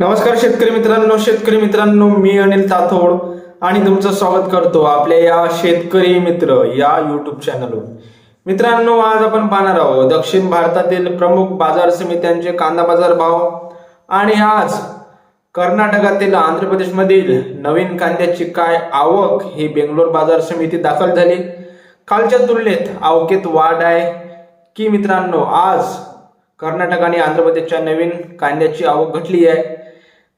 नमस्कार शेतकरी मित्रांनो शेतकरी मित्रांनो मी अनिल ताथोड आणि तुमचं स्वागत करतो आपल्या या शेतकरी मित्र या युट्यूब चॅनलवर मित्रांनो आज आपण पाहणार आहोत दक्षिण भारतातील प्रमुख बाजार समित्यांचे कांदा बाजार भाव आणि आज कर्नाटकातील आंध्र प्रदेशमधील नवीन कांद्याची काय आवक ही बेंगलोर बाजार समिती दाखल झाली. कालच्या तुलनेत आवकेत वाढ आहे की मित्रांनो आज कर्नाटक आणि आंध्र प्रदेशच्या नवीन कांद्याची आवक घटली आहे.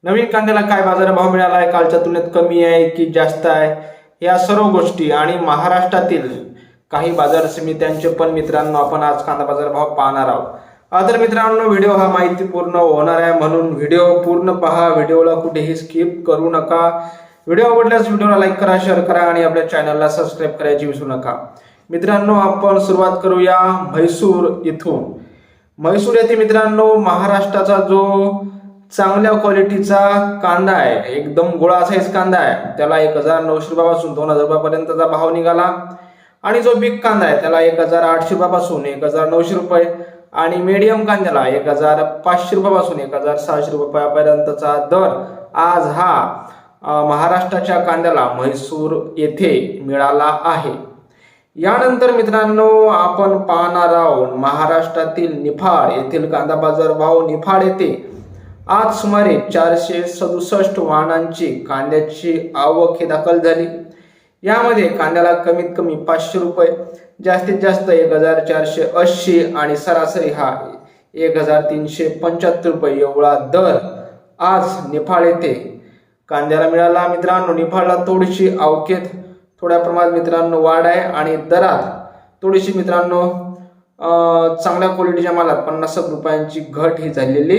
नवीन कांद्याला काय बाजारभाव मिळाला आहे कालच्या तुलनेत कमी आहे की जास्त आहे? या सर्व गोष्टी आणि महाराष्ट्रातील काही बाजार समित्यांचे पण मित्रांनो आपण आज कांदा बाजारभाव पाहणार आहोत. आदर तर मित्रांनो व्हिडिओ हा माहितीपूर्ण होणार आहे म्हणून व्हिडिओ पूर्ण पहा. व्हिडिओला कुठेही स्किप करू नका. व्हिडिओ आवडल्यास व्हिडिओला लाईक करा शेअर करा आणि आपल्या चॅनलला सबस्क्राईब करायची विसरू नका. मित्रांनो आपण सुरुवात करूया म्हैसूर इथून. म्हैसूर येथे मित्रांनो महाराष्ट्राचा जो चांगल्या क्वालिटीचा कांदा आहे. एकदम गोळा साईज कांदा आहे. त्याला एक हजार नऊशे रुपयापासून दोन हजार रुपयापर्यंतचा भाव निघाला. आणि जो बिग कांदा आहे त्याला एक हजार आठशे रुपयापासून एक हजार नऊशे रुपये आणि मीडियम कांद्याला एक हजार पाचशे रुपयापासून एक हजार सहाशे रुपयापर्यंतचा दर आज हा महाराष्ट्राच्या कांद्याला म्हैसूर येथे मिळाला आहे. यानंतर मित्रांनो आपण पाहणार आहोत महाराष्ट्रातील निफाड येथील कांदा बाजार भाव निफाड येथे आज सुमारे चारशे सदुसष्ट वाहनांची कांद्याची आवक ही दाखल झाली. यामध्ये कांद्याला कमीत कमी पाचशे रुपये जास्तीत जास्त एक हजार चारशे ऐंशी आणि सरासरी हा एक हजार तीनशे पंच्याहत्तर रुपये एवढा दर आज निफाड येथे कांद्याला मिळाला. मित्रांनो निफाडला थोडीशी अवकेत थोड्या प्रमाणात मित्रांनो वाढ आहे आणि दरात थोडीशी मित्रांनो चांगल्या क्वालिटीच्या मालात पन्नास रुपयांची घट ही झालेली.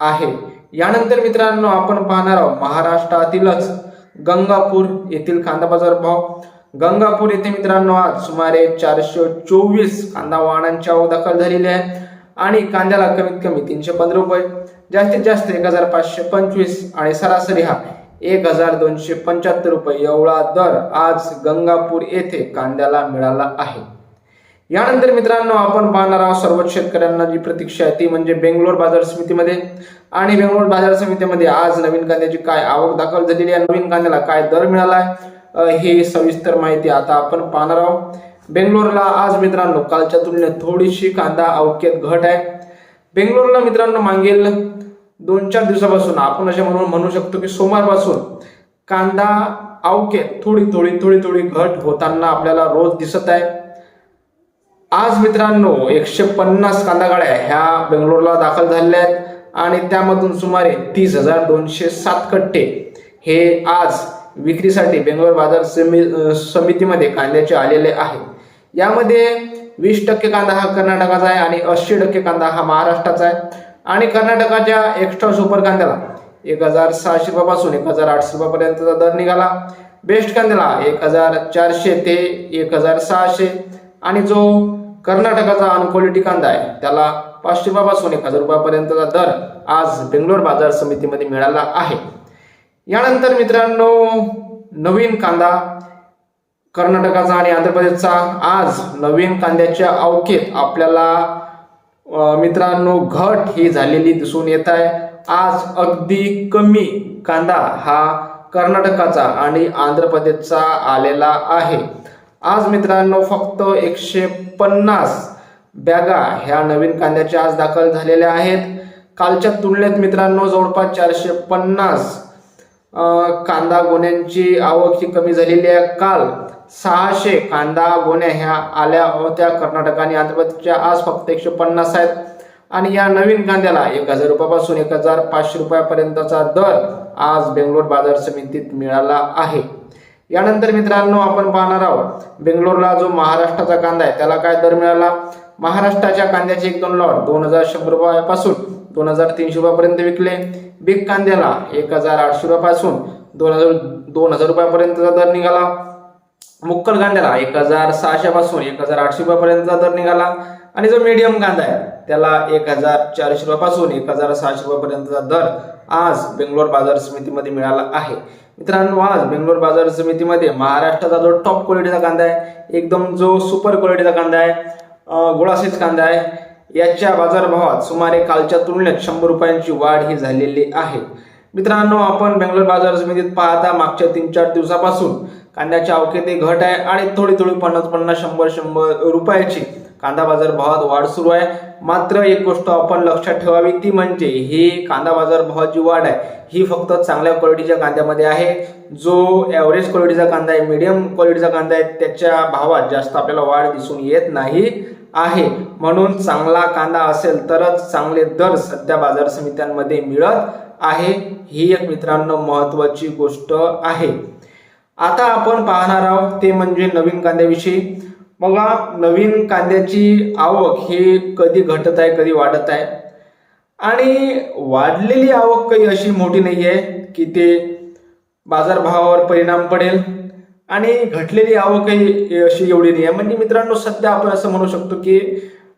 आहे. यानंतर मित्रांनो आपण पाहणार आहोत महाराष्ट्रातीलच गंगापूर येथील कांदा बाजार भाव. गंगापूर येथे मित्रांनो आज सुमारे चारशे चोवीस कांदा वाहनांची आवक दाखल झालेली आहे आणि कांद्याला कमीत कमी तीनशे पंधरा रुपये जास्तीत जास्त एक हजार पाचशे पंचवीस आणि सरासरी हा एक हजार दोनशे पंच्याहत्तर रुपये एवढा दर आज गंगापूर येथे कांद्याला मिळाला आहे. यानंतर मित्रांनो आपण पाहणार आहोत सर्वच शेतकऱ्यांना जी प्रतीक्षा आहे ती म्हणजे बेंगलोर बाजार समितीमध्ये. आणि बेंगलोर बाजार समितीमध्ये आज नवीन कांद्याची काय आवक दाखल झालेली आहे नवीन कांद्याला काय दर मिळाला आहे हे सविस्तर माहिती आता आपण पाहणार आहोत. बेंगलोरला आज मित्रांनो कालच्या तुलनेत थोडीशी कांदा अवक्यात घट आहे. बेंगलोरला मित्रांनो मागील दोन चार दिवसापासून आपण असे म्हणून म्हणू शकतो की सोमवारपासून कांदा अवक्यात थोडी थोडी थोडी थोडी घट होताना आपल्याला रोज दिसत आहे. आज मित्रांनो एकशे पन्नास कांदा गाड्या ह्या बेंगलोरला दाखल झालेल्या आहेत आणि त्यामधून सुमारे तीस हजार दोनशे सात कट्टे हे आज विक्रीसाठी बेंगलोर बाजार समि समितीमध्ये कांद्याचे आलेले आहेत. यामध्ये वीस टक्के कांदा हा कर्नाटकाचा आहे आणि अस्सी टक्के कांदा हा महाराष्ट्राचा आहे. आणि कर्नाटकाच्या एक्स्ट्रा सुपर कांद्याला एक हजार सहाशे रुपयापासून एक हजार आठशे रुपयापर्यंतचा दर निघाला. बेस्ट कांद्याला एक हजार चारशे ते एक हजार सहाशे. आणि जो कर्नाटकाचा अनक्वालिटी कांदा आहे. त्याला पाचशे रुपयापासून एक हजार रुपयापर्यंतचा दर आज बेंगलोर बाजार समितीमध्ये मिळाला आहे. यानंतर मित्रांनो नवीन कांदा कर्नाटकाचा आणि आंध्र प्रदेशचा आज नवीन कांद्याच्या अवकेत आपल्याला मित्रांनो घट ही झालेली दिसून येत आहे. आज अगदी कमी कांदा हा कर्नाटकाचा आणि आंध्र प्रदेशचा आलेला आहे. आज मित्रांनो फक्त एकशे पन्नास बॅगा ह्या नवीन कांद्याच्या आज दाखल झालेल्या आहेत. कालच्या तुलनेत मित्रांनो जवळपास चारशे पन्नास कांदा गोण्यांची आवक ही कमी झालेली आहे. काल सहाशे कांदा गोण्या ह्या आल्या होत्या. कर्नाटक आणि आंध्र प्रदेशच्या आज फक्त एकशे पन्नास आहेत. आणि या नवीन कांद्याला एक हजार रुपयापासून एक हजार पाचशे रुपयापर्यंतचा दर आज बेंगलोर बाजार समितीत मिळाला आहे. यानंतर मित्रांनो आपण पाहणार आहोत बेंगलोरला जो महाराष्ट्राचा कांदा आहे त्याला काय दर मिळाला? महाराष्ट्राच्या कांद्याचे एक दोन लॉट दोन हजार शंभर रुपयापासून दोन हजार तीनशे रुपयापर्यंत विकले. बिग कांद्याला एक हजार आठशे रुपयापासून दोन हजार दोन हजार रुपयापर्यंतचा दर निघाला. मुक्कल कांद्याला एक हजार सहाशे पासून एक हजार आठशे रुपयापर्यंतचा दर निघाला. आणि जो मीडियम कांदा आहे त्याला एक हजार चारशे रुपयापासून एक हजार सहाशे रुपयापर्यंतचा दर आज बेंगलोर बाजार समितीमध्ये मिळाला आहे. मित्रांनो आज बेंगलोर बाजार समितीमध्ये महाराष्ट्राचा जो टॉप क्वालिटीचा कांदा आहे एकदम जो सुपर क्वालिटीचा कांदा आहे अं, कांदा आहे याच्या बाजारभावात सुमारे कालच्या तुलनेत शंभर रुपयांची वाढ ही झालेली आहे. मित्रांनो आपण बेंगलोर बाजार समितीत पाहता मागच्या तीन चार दिवसापासून कांद्याच्या अवकेते घट आहे आणि थोडी थोडी पन्नास पन्नास शंभर शंभर रुपयाची कांदा बाजार भावात वाढ सुरू आहे. मात्र एक गोष्ट आपण लक्षात ठेवावी ती म्हणजे ही कांदा बाजार भावाची वाढ आहे. ही फक्त चांगल्या क्वालिटीच्या कांद्यामध्ये आहे. जो ॲव्हरेज क्वालिटीचा कांदा आहे मीडियम क्वालिटीचा कांदा आहे त्याच्या भावात जास्त आपल्याला वाढ दिसून येत नाही आहे. म्हणून चांगला कांदा असेल तरच चांगले दर सध्या बाजार समित्यांमध्ये मिळत आहे. ही एक मित्रांनो महत्वाची गोष्ट आहे. आता आपण पाहणार आहोत ते म्हणजे नवीन कांद्याविषयी. बघा नवीन कांद्याची आवक ही कधी घटत आहे कधी वाढत आहे. आणि वाढलेली आवक काही अशी मोठी नाही आहे की ते बाजारभावावर परिणाम पडेल. आणि घटलेली आवकही अशी एवढी नाही आहे. म्हणजे मित्रांनो सध्या आपण असं म्हणू शकतो की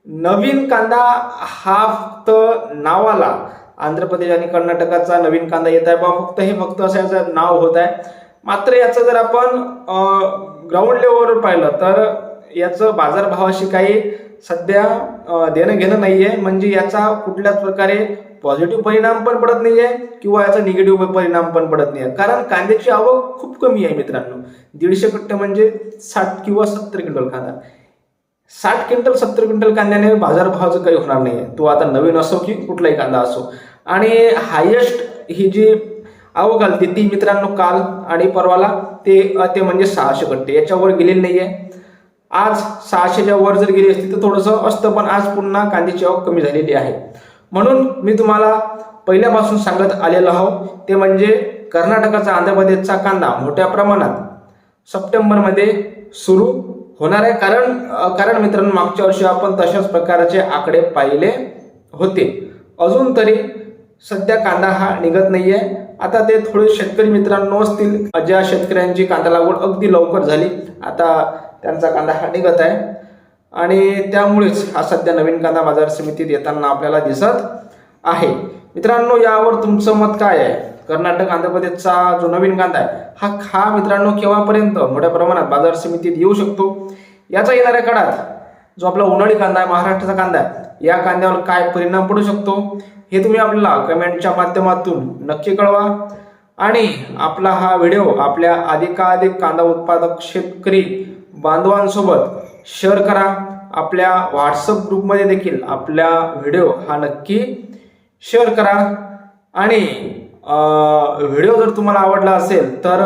नवीन कांदा हा फक्त नावाला आंध्र प्रदेश आणि कर्नाटकाचा नवीन कांदा येत आहे. बा फक्त हे फक्त असं याचं नाव होत आहे. मात्र याचं जर आपण ग्राउंड लेवलवर पाहिलं तर याचं बाजारभावाशी काही सध्या देणं घेणं नाहीये. म्हणजे याचा कुठल्याच प्रकारे पॉझिटिव्ह परिणाम पण पडत नाहीये किंवा याचा निगेटिव्ह परिणाम पण पडत नाहीये. कारण कांद्याची आवक खूप कमी आहे मित्रांनो. दीडशे कट्टे म्हणजे साठ किंवा सत्तर क्विंटल कांदा. साठ क्विंटल सत्तर क्विंटल कांद्याने बाजारभावाचं काही होणार नाहीये. तो आता नवीन असो की कुठलाही कांदा असो. आणि हायेस्ट ही जी आवक घालते. ती मित्रांनो काल आणि परवाला ते ते म्हणजे सहाशे कट्टे. याच्यावर गेलेली आहे आज सहाशेच्या वर जर गेली असती तर थोडंसं असतं पण आज पुन्हा कांद्याची आवक कमी झालेली आहे. म्हणून मी तुम्हाला पहिल्यापासून सांगत आलेलो आहो ते म्हणजे कर्नाटकाचा आंध्र प्रदेशचा कांदा मोठ्या प्रमाणात सप्टेंबरमध्ये सुरू होणार आहे. कारण कारण मित्रांनो मागच्या वर्षी आपण तशाच प्रकारचे आकडे पाहिले होते. अजून तरी सध्या कांदा हा निघत नाहीये. आता ते थोडे शेतकरी मित्रांनो असतील ज्या शेतकऱ्यांची कांदा लागवड अगदी लवकर झाली आता त्यांचा कांदा हा निघत आहे. आणि त्यामुळेच हा सध्या नवीन कांदा बाजार समितीत येताना आपल्याला दिसत आहे. मित्रांनो यावर तुमचं मत काय आहे? कर्नाटक आंध्र प्रदेशचा जो नवीन कांदा आहे हा हा मित्रांनो केव्हापर्यंत मोठ्या प्रमाणात बाजार समितीत येऊ शकतो? याचा येणाऱ्या काळात जो आपला उन्हाळी कांदा आहे महाराष्ट्राचा कांदा आहे या कांद्यावर काय परिणाम पडू शकतो? हे तुम्ही आपल्याला कमेंटच्या माध्यमातून नक्की कळवा. आणि आपला हा व्हिडिओ आपल्या अधिकाधिक कांदा उत्पादक शेतकरी बांधवांसोबत शेअर करा. आपल्या व्हॉट्सअप ग्रुपमध्ये देखील आपला व्हिडिओ हा नक्की शेअर करा. आणि व्हिडिओ जर तुम्हाला आवडला असेल तर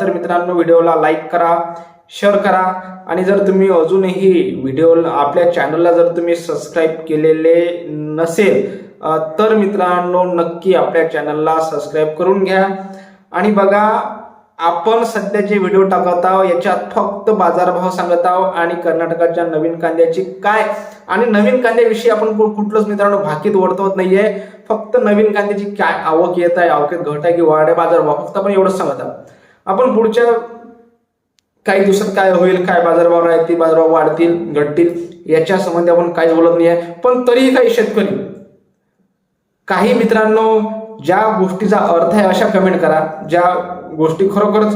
तर मित्रांनो व्हिडिओला लाईक करा. शेअर करा. आणि जर तुम्ही अजूनही व्हिडिओ आपल्या चॅनलला जर तुम्ही सबस्क्राईब केलेले नसेल तर मित्रांनो नक्की आपल्या चॅनलला सबस्क्राईब करून घ्या. आणि बघा आपण सध्या जे व्हिडिओ टाकत आहोत याच्यात फक्त बाजारभाव सांगत आहोत आणि कर्नाटकाच्या नवीन कांद्याची काय? आणि नवीन कांद्याविषयी आपण कु- कुठलंच मित्रांनो भाकीत वर्तवत नाहीये. फक्त नवीन कांद्याची काय आवक येत आहे आवकेत घट आहे की वाढ आहे बाजारभाव फक्त आपण एवढंच सांगत आहोत. आपण पुढच्या काही दिवसात काय होईल काय बाजारभाव राहतील बाजारभाव वाढतील घटतील याच्या संबंधी आपण काहीच बोलत नाही आहे पण तरीही काही शेतकरी काही मित्रांनो ज्या गोष्टीचा अर्थ आहे अशा कमेंट करा. ज्या गोष्टी खरोखरच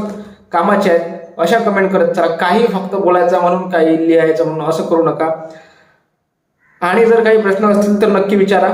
कामाच्या आहेत अशा कमेंट करत चला. काही फक्त बोलायचं म्हणून काही लिहायचं म्हणून असं करू नका. आणि जर काही प्रश्न असतील तर नक्की विचारा.